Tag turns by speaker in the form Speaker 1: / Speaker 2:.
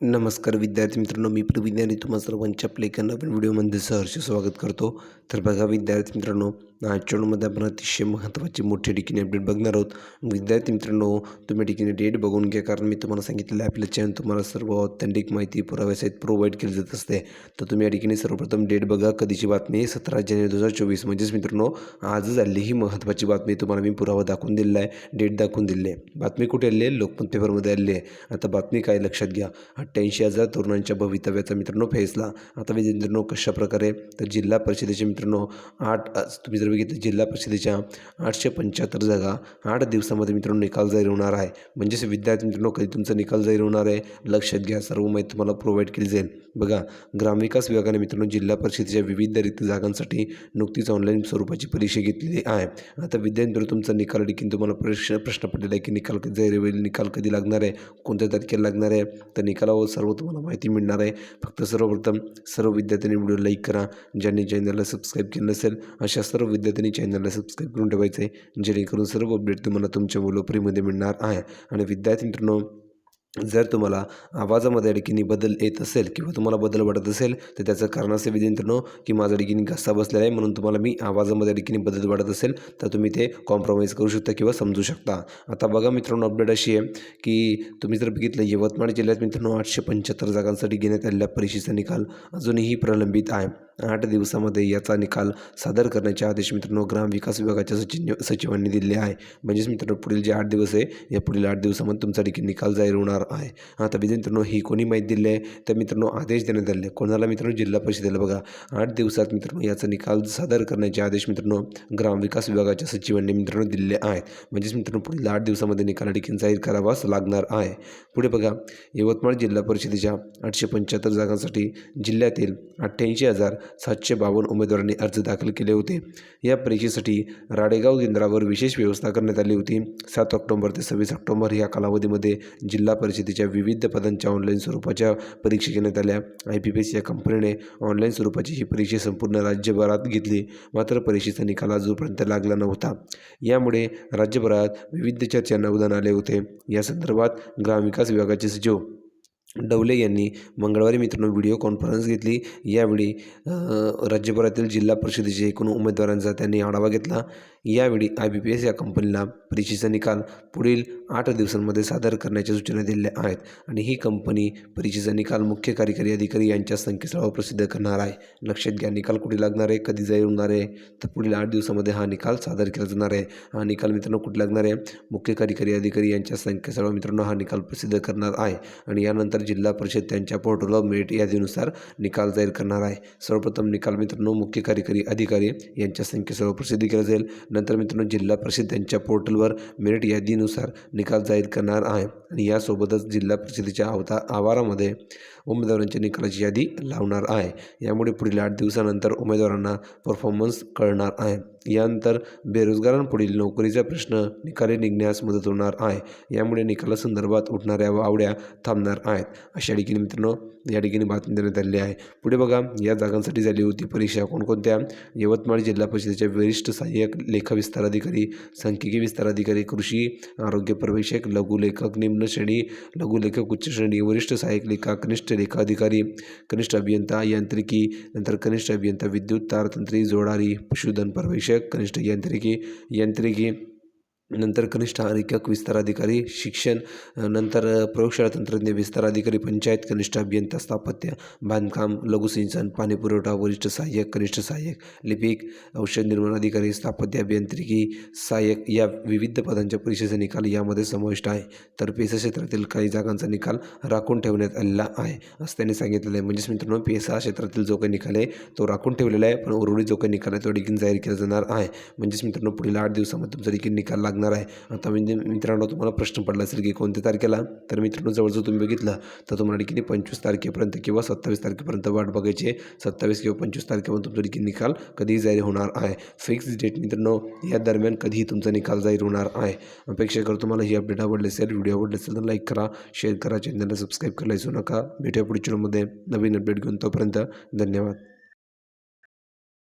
Speaker 1: नमस्कार विद्यार्थी मित्रांनो मी प्रविज्ञानी तुम्हा सर्वांच्या आपल्या एका नवीन व्हिडिओमध्ये सहर्ष स्वागत करतो. तर बघा विद्यार्थी मित्रांनो आजच्या आपण अतिशय महत्त्वाची मोठी डिकिनी अपडेट बघणार आहोत विद्यार्थी मित्रांनो तुम्ही डिकिनी डेट बघून घ्या कारण मी तुम्हाला सांगितलेलं आहे आपल्या चॅनल तुम्हाला सर्व ऑथेंटिक माहिती पुराव्यासहित प्रोव्हाइड केली जात असते तर तुम्ही या ठिकाणी सर्वप्रथम डेट बघा कधीची बातमी सतरा जानेवारी दोन हजार चोवीस म्हणजेच मित्रांनो आज झाली ही महत्त्वाची बातमी तुम्हाला मी पुरावा दाखवून दिलेला आहे डेट दाखवून दिली आहे बातमी कुठे आली आहे लोकमत पेपरमध्ये आली आहे आता बातमी काय लक्षात घ्या अठ्ठ्याऐंशी हजार तरुणांच्या भवितव्याचा मित्रांनो फैसला आता मित्रांनो कशा प्रकारे तर जिल्हा परिषदेचे मित्रांनो आठ तुम्ही जर बघितलं जिल्हा परिषदेच्या आठशे पंच्याहत्तर जागा आठ दिवसामध्ये मित्रांनो निकाल जाहीर होणार आहे. म्हणजेच विद्यार्थी मित्रांनो कधी तुमचा निकाल जाहीर होणार आहे? लक्षात घ्या सर्व माहिती तुम्हाला प्रोव्हाइड केली जाईल. बघा ग्रामविकास विभागाने मित्रांनो जिल्हा परिषदेच्या विविध रिक्त जागांसाठी नुकतीच ऑनलाईन स्वरूपाची परीक्षा घेतलेली आहे. आता विद्यार्थी तुमचा निकाल देखील तुम्हाला प्रश्न प्रश्न पडलेला आहे की निकाल कधी जाहीर होईल निकाल कधी लागणार आहे कोणत्या तारखेला लागणार आहे? तर निकालावर सर्व तुम्हाला माहिती मिळणार आहे. फक्त सर्वप्रथम सर्व विद्यार्थ्यांनी व्हिडिओ लाईक करा ज्यांनी चॅनलला सबस्क्राईब केलं नसेल अशा सर्व विद्यार्थ्यांनी चॅनलला सबस्क्राईब करून ठेवायचं आहे. जेणेकरून सर्व अपडेट तुम्हाला तुमच्या मुलं फ्रीमध्ये मिळणार आहे. आणि विद्यार्थी मित्रांनो जर तुम्हाला आवाजामध्ये अडकीने बदल येत असेल किंवा तुम्हाला बदल वाटत असेल तर त्याचं कारण असे विद्यार्थ्यांनो की माझा अडकीने घसा बसलेला आहे म्हणून तुम्हाला मी आवाजामध्ये अडकीने बदल वाटत असेल तर तुम्ही ते कॉम्प्रोमाइज करू शकता किंवा समजू शकता. आता बघा मित्रांनो अपडेट अशी आहे की तुम्ही जर बघितलं यवतमाळ जिल्ह्यात मित्रांनो आठशे पंच्याहत्तर जागांसाठी घेण्यात आलेल्या परीक्षेचा निकाल अजूनही प्रलंबित आहे. आठ दिवसामध्ये याचा निकाल सादर करण्याचे आदेश मित्रांनो ग्रामविकास विभागाच्या सचिव सचिवांनी दिले आहे. म्हणजेच मित्रांनो पुढील जे आठ दिवस आहे या पुढील आठ दिवसामध्ये तुमचा देखील निकाल जाहीर होणार आहे. आता मित्रांनो ही कोणी माहिती दिली आहे? तर मित्रांनो आदेश देण्यात आले. कोणाला मित्रांनो? जिल्हा परिषदेला बघा. आठ दिवसात मित्रांनो याचा निकाल सादर करण्याचे आदेश मित्रांनो ग्रामविकास विभागाच्या सचिवांनी मित्रांनो दिले आहेत. म्हणजेच मित्रांनो पुढील आठ दिवसामध्ये निकाल देखील जाहीर करावाच लागणार आहे. पुढे बघा. यवतमाळ जिल्हा परिषदेच्या आठशे पंच्याहत्तर जागांसाठी जिल्ह्यातील अठ्ठ्याऐंशी हजार सातशे बावन्न उमेदवारांनी अर्ज दाखल केले होते. या परीक्षेसाठी राडेगाव केंद्रावर विशेष व्यवस्था करण्यात आली होती. सात ऑक्टोबर ते सव्वीस ऑक्टोबर या कालावधीमध्ये जिल्हा परिषदेच्या विविध पदांच्या ऑनलाईन स्वरूपाच्या परीक्षा घेण्यात आल्या. आय पी पी एस या कंपनीने ऑनलाईन स्वरूपाची ही परीक्षा संपूर्ण राज्यभरात घेतली. मात्र परीक्षेचा निकाल अजूनपर्यंत लागला नव्हता. यामुळे राज्यभरात विविध चर्चांना उदाहरण आले होते. या संदर्भात ग्रामविकास विभागाचे सचिव डवले यांनी मंगळवारी मित्रांनो व्हिडिओ कॉन्फरन्स घेतली. यावेळी राज्यभरातील जिल्हा परिषदेचे एकूण उमेदवारांचा त्यांनी आढावा घेतला. यावेळी आय बी पी एस या कंपनीला परीक्षेचा निकाल पुढील आठ दिवसांमध्ये सादर करण्याच्या सूचना दिल्या आहेत आणि ही कंपनी परीक्षेचा निकाल मुख्य कार्यकारी अधिकारी यांच्या संकेतस्थळावर प्रसिद्ध करणार आहे. लक्षात घ्या निकाल कुठे लागणार आहे कधी जाहीर होणार आहे? तर पुढील आठ दिवसामध्ये हा निकाल सादर केला जाणार आहे. हा निकाल मित्रांनो कुठे लागणार आहे? मुख्य कार्यकारी अधिकारी यांच्या संकेतस्थळावर मित्रांनो हा निकाल प्रसिद्ध करणार आहे. आणि यानंतर जिल्हा परिषद त्यांच्या पोर्टल ऑफ मेरिट यादीनुसार निकाल जाहीर करणार आहे. सर्वप्रथम निकाल मित्रांनो मुख्य कार्यकारी अधिकारी यांच्या संख्येसह प्रसिद्ध केला जाईल. नंतर मित्रांनो जिल्हा परिषद त्यांच्या पोर्टलवर मेरिट यादीनुसार निकाल जाहीर करणार आहे. आणि यासोबतच जिल्हा परिषदेच्या अवता आवारामध्ये उमेदवारांच्या निकालाची यादी लावणार आहे. यामुळे पुढील आठ दिवसानंतर उमेदवारांना परफॉर्मन्स कळणार आहे. यानंतर बेरोजगारांपुढील नोकरीचा प्रश्न निकाली निघण्यास मदत होणार आहे. यामुळे निकालासंदर्भात उठणाऱ्या वावड्या थांबणार आहेत. अशा ठिकाणी मित्रांनो या ठिकाणी बातमी देण्यात आली आहे. पुढे बघा या जागांसाठी झाली होती परीक्षा. कोणकोणत्या? यवतमाळ जिल्हा परिषदेच्या वरिष्ठ सहाय्यक लेखा विस्तार अधिकारी सांख्यिकी विस्तार अधिकारी कृषी आरोग्य पर्यवेक्षक लघुलेखक निम श्रेणी लघुलेखक उच्च श्रेणी वरिष्ठ सहाय्यक लेखा कनिष्ठ लेखा अधिकारी कनिष्ठ अभियंता यांत्रिकी नंतर कनिष्ठ अभियंता विद्युत तारतंत्री जोडारी पशुधन पर्यवेक्षक कनिष्ठ यांत्रिकी यांत्रिकी नंतर कनिष्ठ अधिकारी विस्तार अधिकारी शिक्षण नंतर प्रयोगशाळा तंत्रज्ञ विस्तार अधिकारी पंचायत कनिष्ठ अभियंता स्थापत्य बांधकाम लघुसिंचन पाणी पुरवठा वरिष्ठ सहाय्यक कनिष्ठ सहाय्यक लिपिक औषध निर्माण अधिकारी स्थापत्य अभियांत्रिकी सहाय्यक या विविध पदांच्या परीक्षेचा निकाल यामध्ये समाविष्ट आहे. तर पेसा क्षेत्रातील काही जागांचा निकाल राखून ठेवण्यात आलेला आहे असं त्यांनी सांगितलेलं आहे. म्हणजेच मित्रांनो पेसा क्षेत्रातील जो काही निकाल आहे तो राखून ठेवलेला आहे पण उर्वरित जो काही निकाल आहे तो देखील जाहीर केला जाणार आहे. म्हणजेच मित्रांनो पुढील आठ दिवसामध्ये तुमचा देखील निकाल लागेल. लागणार आहे. आता म्हणजे मित्रांनो तुम्हाला प्रश्न पडला असेल की कोणत्या तारखेला? तर मित्रांनो जवळजवळ तुम्ही बघितलं तर तुम्हाला देखील पंचवीस तारखेपर्यंत किंवा सत्तावीस तारखेपर्यंत वाट बघायची सत्तावीस किंवा पंचवीस तारखेपर्यंत तुमचा देखील निकाल कधीही जाहीर होणार आहे. फिक्स डेट मित्रांनो या दरम्यान कधीही तुमचा निकाल जाहीर होणार आहे. अपेक्षा करतो तुम्हाला ही अपडेट आवडली असेल व्हिडिओ आवडले असेल तर लाईक करा शेअर करा चॅनलला सबस्क्राईब करायला विसरू नका. भेटूया पुढच्या व्हिडिओमध्ये नवीन अपडेट घेऊन तोपर्यंत धन्यवाद.